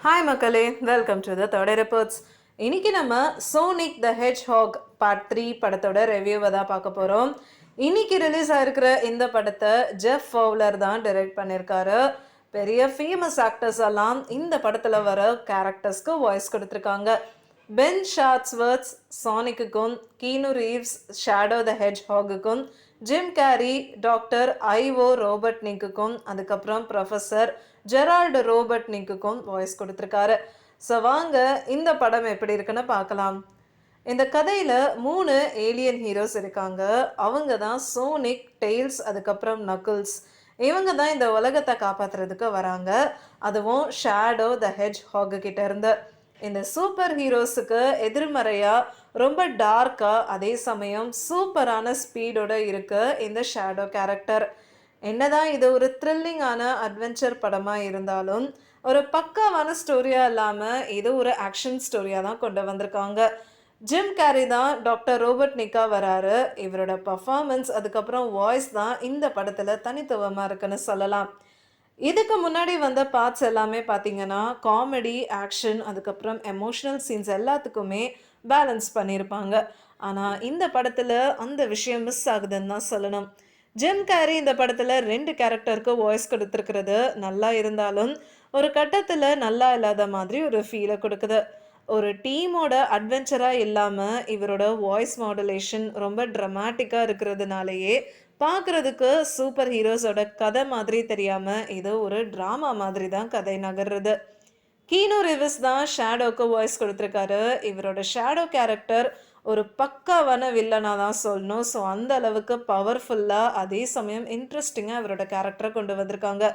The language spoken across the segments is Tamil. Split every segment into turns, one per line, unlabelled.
ஹாய் மக்களே. Welcome to the third reports இன்றைக்கி நம்ம Sonic the Hedgehog part three படத்தோட ரிவ்யூவை தான் பார்க்க போகிறோம் இன்னைக்கு ரிலீஸ் ஆகிருக்கிற இந்த படத்தை ஜெஃப் ஃபவுலர் தான் டைரக்ட் பண்ணியிருக்காரு பெரிய ஃபேமஸ் ஆக்டர்ஸ் எல்லாம் இந்த படத்தில் வர கேரக்டர்ஸ்க்கு வாய்ஸ் கொடுத்துருக்காங்க. பென் ஷார்ட்ஸ்வர்ட்ஸ் சானிக்குக்கும் கீனு ரீவ்ஸ் ஷேடோ த ஹெட் ஹாகுக்கும் ஜிம் கேரி டாக்டர் ஐஓ ரோபர்ட் நிக்குக்கும் அதுக்கப்புறம் ப்ரொஃபஸர் ஜெரால்டு ரோபர்ட் நிக்குக்கும் வாய்ஸ் கொடுத்துருக்காரு. ஸோ வாங்க இந்த படம் எப்படி இருக்குன்னு பார்க்கலாம். இந்த கதையில் மூணு ஏலியன் ஹீரோஸ் இருக்காங்க. அவங்க தான் சோனிக் டெய்ல்ஸ் அதுக்கப்புறம் நக்குல்ஸ் இவங்க தான் இந்த உலகத்தை காப்பாற்றுறதுக்கு வராங்க. அதுவும் ஷேடோ த ஹெஜ் ஹாக் கிட்ட இருந்து. இந்த சூப்பர் ஹீரோஸுக்கு எதிர்மறையாக ரொம்ப டார்க்காக அதே சமயம் சூப்பரான ஸ்பீடோட இருக்கு இந்த ஷேடோ கேரக்டர் என்னதான் இது ஒரு த்ரில்லிங்கான அட்வென்ச்சர் படமாக இருந்தாலும் ஒரு பக்காவான ஸ்டோரியாக இல்லாமல் இது ஒரு ஆக்ஷன் ஸ்டோரியாக தான் கொண்டு வந்திருக்காங்க. ஜிம் கேரி தான் டாக்டர் ரோபர்ட் நிக்கா வராரு. இவரோட பர்ஃபார்மன்ஸ் அதுக்கப்புறம் வாய்ஸ் தான் இந்த படத்தில் தனித்துவமாக இருக்குன்னு சொல்லலாம். இதுக்கு முன்னாடி வந்த பார்ட்ஸ் எல்லாமே பார்த்தீங்கன்னா காமெடி ஆக்ஷன் அதுக்கப்புறம் எமோஷ்னல் சீன்ஸ் எல்லாத்துக்குமே பேலன்ஸ் பண்ணியிருப்பாங்க. ஆனால் இந்த படத்தில் அந்த விஷயம் மிஸ் ஆகுதுன்னு தான் சொல்லணும். ஜிம் கேரி இந்த படத்தில் ரெண்டு கேரக்டருக்கு வாய்ஸ் கொடுத்துருக்கிறது. நல்லா இருந்தாலும் ஒரு கட்டத்தில் நல்லா இல்லாத மாதிரி ஒரு ஃபீலை கொடுக்குது. ஒரு டீமோட அட்வென்ச்சராக இல்லாமல் இவரோட வாய்ஸ் மாடுலேஷன் ரொம்ப ட்ரமாட்டிக்காக இருக்கிறதுனாலயே பார்க்குறதுக்கு சூப்பர் ஹீரோஸோட கதை மாதிரி தெரியாமல் இது ஒரு ட்ராமா மாதிரி தான் கதை நகர்றது. கீனோ ரிவிஸ் தான் ஷேடோக்கு வாய்ஸ் கொடுத்துருக்காரு. இவரோட ஷேடோ கேரக்டர் ஒரு பக்காவான வில்லனாக தான் சொல்லணும். ஸோ அந்த அளவுக்கு பவர்ஃபுல்லாக அதே சமயம் இன்ட்ரெஸ்டிங்காக அவரோட கேரக்டரை கொண்டு வந்திருக்காங்க.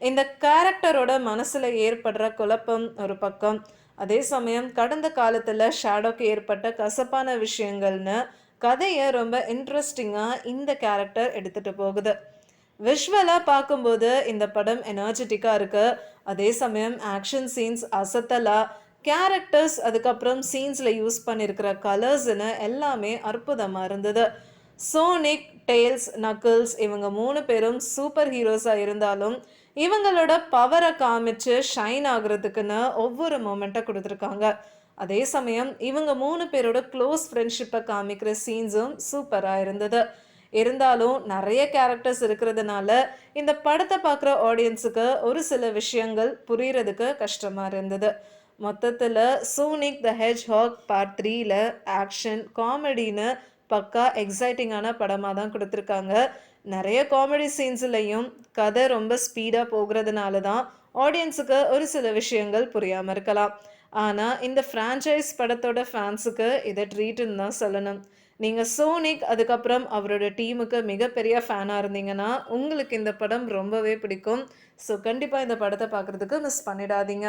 இந்த கேரக்டரோட மனசில் ஏற்படுற குழப்பம் ஒரு பக்கம். அதே சமயம் கடந்த காலத்தில் ஷேடோக்கு ஏற்பட்ட கசப்பான விஷயங்கள்னு கதையை ரொம்ப இன்ட்ரெஸ்டிங்காக இந்த கேரக்டர் எடுத்துகிட்டு போகுது. விஷுவலாக பார்க்கும்போது இந்த படம் எனர்ஜெட்டிக்காக இருக்குது அதே சமயம் ஆக்ஷன் சீன்ஸ் அசத்தலா கேரக்டர்ஸ் அதுக்கப்புறம் சீன்ஸில் யூஸ் பண்ணியிருக்கிற கலர்ஸ்னு எல்லாமே அற்புதமாக இருந்தது. சோனிக் டெய்ல்ஸ் நக்கிள்ஸ் இவங்க மூணு பேரும் சூப்பர் ஹீரோஸாக இருந்தாலும் இவங்களோட பவரை காமிச்சு ஷைன் ஆகுறதுக்குன்னு ஒவ்வொரு மூமெண்ட்டை கொடுத்துருக்காங்க. அதே சமயம் இவங்க மூணு பேரோட க்ளோஸ் ஃப்ரெண்ட்ஷிப்பை காமிக்கிற சீன்ஸும் சூப்பராக இருந்தது. இருந்தாலும் நிறைய கேரக்டர்ஸ் இருக்கிறதுனால இந்த படத்தை பார்க்குற ஆடியன்ஸுக்கு ஒரு சில விஷயங்கள் புரியறதுக்கு கஷ்டமாக இருந்தது. மொத்தத்தில் Sonic the hedge hack part த்ரீல ஆக்ஷன் காமெடின்னு பக்கா எக்ஸைட்டிங்கான படமாக தான் கொடுத்துருக்காங்க. நிறைய காமெடி சீன்ஸ்லையும் கதை ரொம்ப ஸ்பீடாக போகிறதுனால தான் ஆடியன்ஸுக்கு ஒரு சில விஷயங்கள் புரியாமல் இருக்கலாம். ஆனால் இந்த ஃப்ரான்ச்சைஸ் படத்தோட ஃபேன்ஸுக்கு இதை ட்ரீட்டுன்னு தான் சொல்லணும். நீங்கள் சோனிக் அதுக்கப்புறம் அவரோட டீமுக்கு மிகப்பெரிய ஃபேனாக இருந்தீங்கன்னா உங்களுக்கு இந்த படம் ரொம்பவே பிடிக்கும். ஸோ கண்டிப்பாக இந்த படத்தை பார்க்குறதுக்கு மிஸ் பண்ணிடாதீங்க.